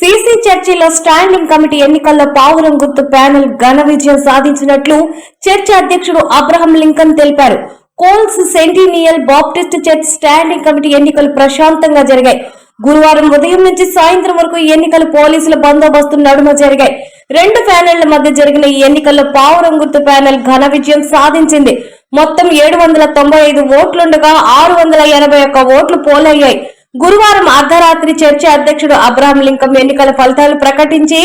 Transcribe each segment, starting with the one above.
CC చర్చిలో standing committee ఎన్నికల్లో పావురం గుర్తు ప్యానెల్ ఘన విజయం సాధించినట్లు చర్చి అధ్యక్షుడు అబ్రహం లింకన్ తెలిపారు. Coles centennial Baptist church standing committee ఎన్నికలు ప్రశాంతంగా జరిగాయి. గురువారం ఉదయం నుంచి సాయంత్రం వరకు ఈ ఎన్నికలు పోలీసుల బందోబస్తు నడుమ జరిగాయి. రెండు ప్యానెళ్ళ మధ్య జరిగిన ఈ ఎన్నికల్లో పావురం గుర్తు ప్యానెల్ ఘన విజయం సాధించింది. మొత్తం ఏడు వందల తొంభై ఐదు ఓట్లుండగా ఆరు వందల ఎనభై ఒక్క ఓట్లు పోలయ్యాయి. గురువారం అర్ధరాత్రి చర్చ అధ్యక్షుడు అబ్రహం లింకం ఎన్నికల ఫలితాలు ప్రకటించి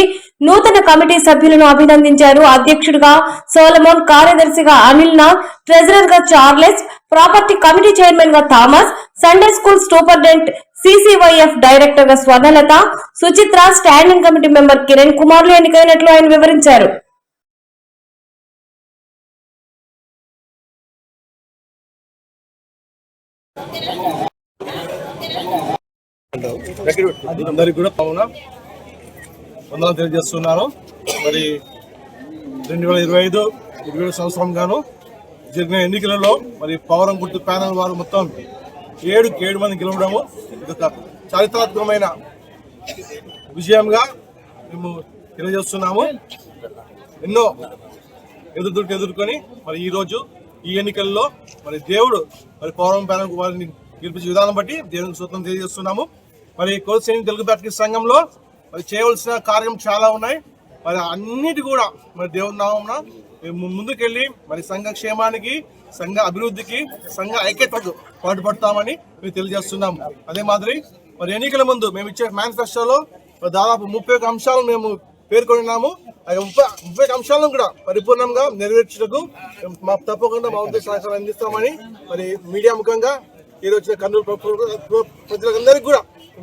నూతన కమిటీ సభ్యులను అభినందించారు. అధ్యక్షుడిగా సోలమోన్ కార్యదర్శిగా అనిల్ నాగ్ ట్రెజరర్గా చార్లెస్ ప్రాపర్టీ కమిటీ చైర్మన్గా Thomas Sunday school superintendent CCYF డైరెక్టర్గా Swarnalata Suchitra standing committee member Kiran కుమార్లు ఎన్నికైనట్లు ఆయన వివరించారు. అందరికి కూడా పవన వందలు తెలియజేస్తున్నాను. మరి రెండు వేల ఇరవై ఐదు ఇరవై ఏడు సంవత్సరం గాను జరిగిన ఎన్నికలలో మరి పవరం గుర్తు ప్యానల్ వారు మొత్తం ఏడు ఏడు మంది గెలవడము చారిత్రాత్మకమైన విజయంగా మేము తెలియజేస్తున్నాము. ఎన్నో ఎదుర్కొ ఎదుర్కొని మరి ఈరోజు ఈ ఎన్నికల్లో మరి దేవుడు మరి పౌరం ప్యానల్ వారిని గెలిపించే విధానం బట్టి దేవునికి సూత్రం తెలియజేస్తున్నాము. మరి కోల్సేని తెలుగు బ్యాటరీ సంఘంలో మరి చేయవలసిన కార్యం చాలా ఉన్నాయి. మరి అన్నిటి కూడా మరి దేవుని నామమున మేము ముందుకెళ్ళి మరి సంఘ క్షేమానికి సంఘ అభివృద్ధికి సంఘ ఐక్యతకు పాటుపడతామని మేము తెలియజేస్తున్నాము. అదే మాదిరి మరి ఎన్నికల ముందు మేము ఇచ్చే మేనిఫెస్టోలో దాదాపు ముప్పై ఒక అంశాలను మేము పేర్కొన్నాము. ఆ ముప్పై ముప్పై ఒక అంశాలను కూడా పరిపూర్ణంగా నెరవేర్చుటకు మాకు తప్పకుండా మా ఉద్దేశ సహకారం అందిస్తామని మరి మీడియా ముఖంగా ఈ వచ్చిన కర్నూలు ప్రజలందరికీ కూడా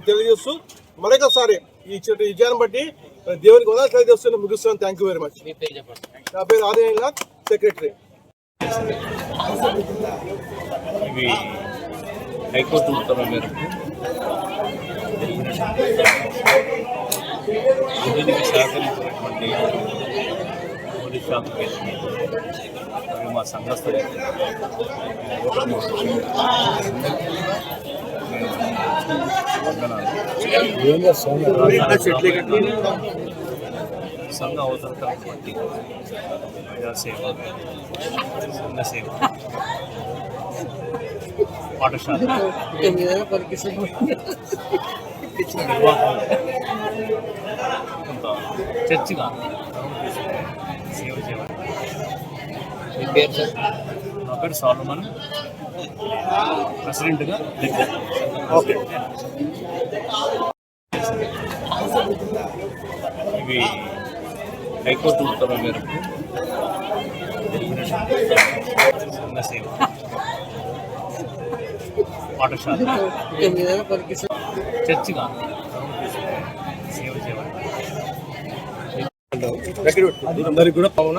తెలియజేస్తూ మరొకసారి ఈ చెట్టు విజయాన్ని బట్టి దేవునికి వందలు తెలియజేస్తున్నా ముగిస్తున్నాను. థ్యాంక్ యూ వెరీ మచ్ నా పేరు ఆదినాథ్ సెక్రటరీ ఇవి హైకోర్టు ఉత్తర్వుల మేరకు అభివృద్ధికి సహకరించినటువంటి పోలీస్ మరియు మా సంఘస్థులకి సంఘ అవసరతలను బట్టి ప్రజాసేవ సంఘ సేవ పాఠశాల నిర్వాహం కొంత చర్చిగా సేవ చేయాలి మీ పేరు సార్ నా పేరు సాల్మన్ ప్రెసిడెంట్గా ఓకే. ఇవి హైకోర్టు ఉత్తర్వుల మేరకు పాఠశాల. చర్చిగా సేవ చేయాలి. కూడా పవన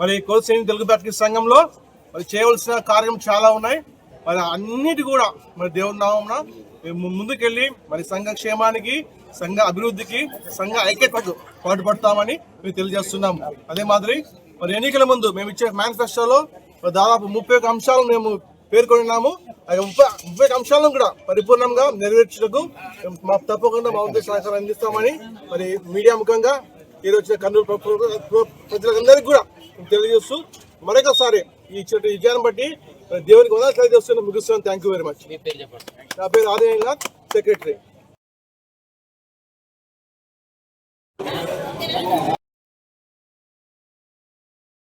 మరి కోల్సేని తెలుగు బ్యాప్టిస్ట్ సంఘంలో మరి చేయవలసిన కార్యం చాలా ఉన్నాయి. మరి అన్నిటి కూడా మరి దేవుని నామమున మేము ముందుకెళ్ళి మరి సంఘ క్షేమానికి సంఘ అభివృద్ధికి సంఘ ఐక్యతకు పాటుపడతామని మేము తెలియజేస్తున్నాము. అదే మాదిరి మరి ఎన్నికల ముందు మేము ఇచ్చే మేనిఫెస్టోలో దాదాపు ముప్పై ఒక అంశాలను మేము పేర్కొన్నాము ఆ ముప్పై ముప్పై ఒక అంశాలను కూడా పరిపూర్ణంగా నెరవేర్చుటకు మాకు తప్పకుండా మా ఉద్దేశ సహకారం అందిస్తామని మరి మీడియా ముఖంగా ఈ రోజు వచ్చిన కర్నూలు ప్ర- ప్రజలందరికీ కూడా తెలియజేస్తూ మరొకసారి ఈ చెట్టు విజయాన్ని బట్టి దేవునికి వందలు తెలియజేస్తున్నా ముగిస్తున్నాను థ్యాంక్ యూ వెరీ మచ్ నా పేరు ఆదినాథ్ సెక్రటరీ